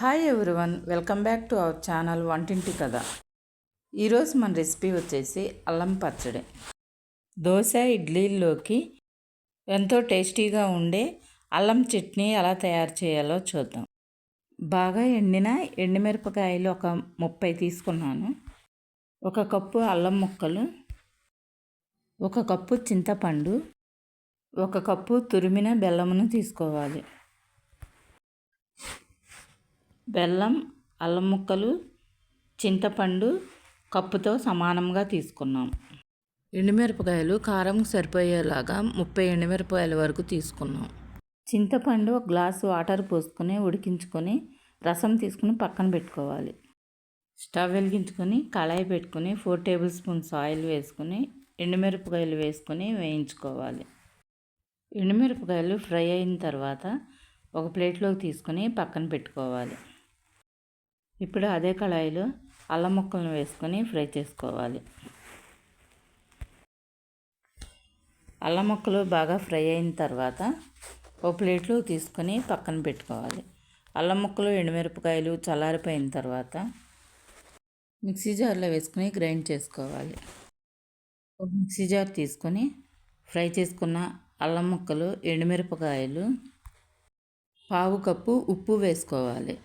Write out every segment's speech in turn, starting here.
Hi everyone welcome back to our channel Vantinti Katha ఈరోజు మన recipe వచ్చేసి అల్లం పచ్చడి. దోశ ఇడ్లీల్లోకి ఎంతో టేస్టీగా ఉండే అల్లం చట్నీ ఎలా తయారు చేయాలో చూద్దాం. బాగా ఎండిన ఎండుమిరపకాయలు ఒక ముప్పై తీసుకున్నాను. ఒక కప్పు అల్లం ముక్కలు ఒక కప్పు చింతపండు ఒక కప్పు తురిమిన బెల్లమును తీసుకోవాలి. బెల్లం అల్లం ముక్కలు చింతపండు కప్పుతో సమానంగా తీసుకున్నాం. ఎండుమిరపకాయలు కారం సరిపోయేలాగా ముప్పై ఎండుమిరపకాయల వరకు తీసుకున్నాం. చింతపండు ఒక గ్లాసు వాటర్ పోసుకొని ఉడికించుకొని రసం తీసుకుని పక్కన పెట్టుకోవాలి. స్టవ్ వెలిగించుకొని కళాయి పెట్టుకొని ఫోర్ టేబుల్ స్పూన్స్ ఆయిల్ వేసుకొని ఎండుమిరపకాయలు వేసుకొని వేయించుకోవాలి. ఎండుమిరపకాయలు ఫ్రై అయిన తర్వాత ఒక ప్లేట్లోకి తీసుకొని పక్కన పెట్టుకోవాలి. ఇప్పుడు అదే కళాయిలో అల్లం ముక్కలను వేసుకొని ఫ్రై చేసుకోవాలి. అల్లం ముక్కలు బాగా ఫ్రై అయిన తర్వాత ఒక ప్లేట్లో తీసుకొని పక్కన పెట్టుకోవాలి. అల్లం ముక్కలు ఎండుమిరపకాయలు చల్లారిపోయిన తర్వాత మిక్సీ జార్లో వేసుకొని గ్రైండ్ చేసుకోవాలి. ఒక మిక్సీ జార్ తీసుకొని ఫ్రై చేసుకున్న అల్లం ముక్కలు ఎండుమిరపకాయలు పావు కప్పు ఉప్పు వేసుకోవాలి.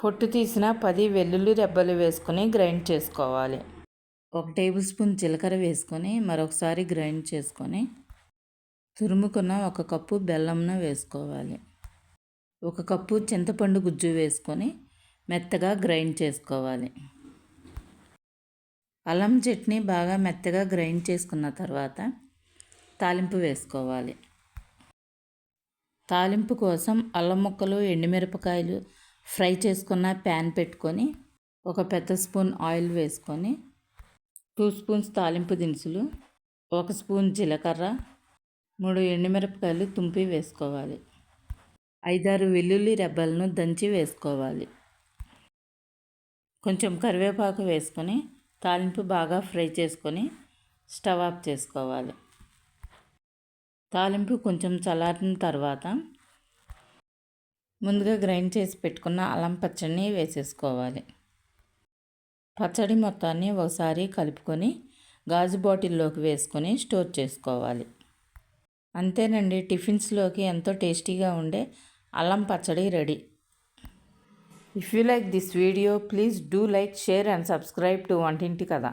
పొట్టు తీసిన పది వెల్లుల్లి రెబ్బలు వేసుకొని గ్రైండ్ చేసుకోవాలి. ఒక టేబుల్ స్పూన్ జీలకర్ర వేసుకొని మరొకసారి గ్రైండ్ చేసుకొని తురుముకున్న ఒక కప్పు బెల్లంను వేసుకోవాలి. ఒక కప్పు చింతపండు గుజ్జు వేసుకొని మెత్తగా గ్రైండ్ చేసుకోవాలి. అల్లం చట్నీ బాగా మెత్తగా గ్రైండ్ చేసుకున్న తర్వాత తాలింపు వేసుకోవాలి. తాలింపు కోసం అల్లం ముక్కలు ఎండుమిరపకాయలు ఫ్రై చేసుకున్న ప్యాన్ పెట్టుకొని ఒక పెద్ద స్పూన్ ఆయిల్ వేసుకొని టూ స్పూన్స్ తాలింపు దినుసులు ఒక స్పూన్ జీలకర్ర మూడు ఎండుమిరపకాయలు తుంపి వేసుకోవాలి. ఐదారు వెల్లుల్లి రెబ్బలను దంచి వేసుకోవాలి. కొంచెం కరివేపాకు వేసుకొని తాలింపు బాగా ఫ్రై చేసుకొని స్టవ్ ఆఫ్ చేసుకోవాలి. తాలింపు కొంచెం చల్లారిన తర్వాత ముందుగా గ్రైండ్ చేసి పెట్టుకున్న అల్లం పచ్చడిని వేసేసుకోవాలి. పచ్చడి మొత్తాన్ని ఒకసారి కలుపుకొని గాజు బాటిల్లోకి వేసుకొని స్టోర్ చేసుకోవాలి. అంతేనండి టిఫిన్స్లోకి ఎంతో టేస్టీగా ఉండే అల్లం పచ్చడి ready. If you like this video please do like share and subscribe to Vantinti కదా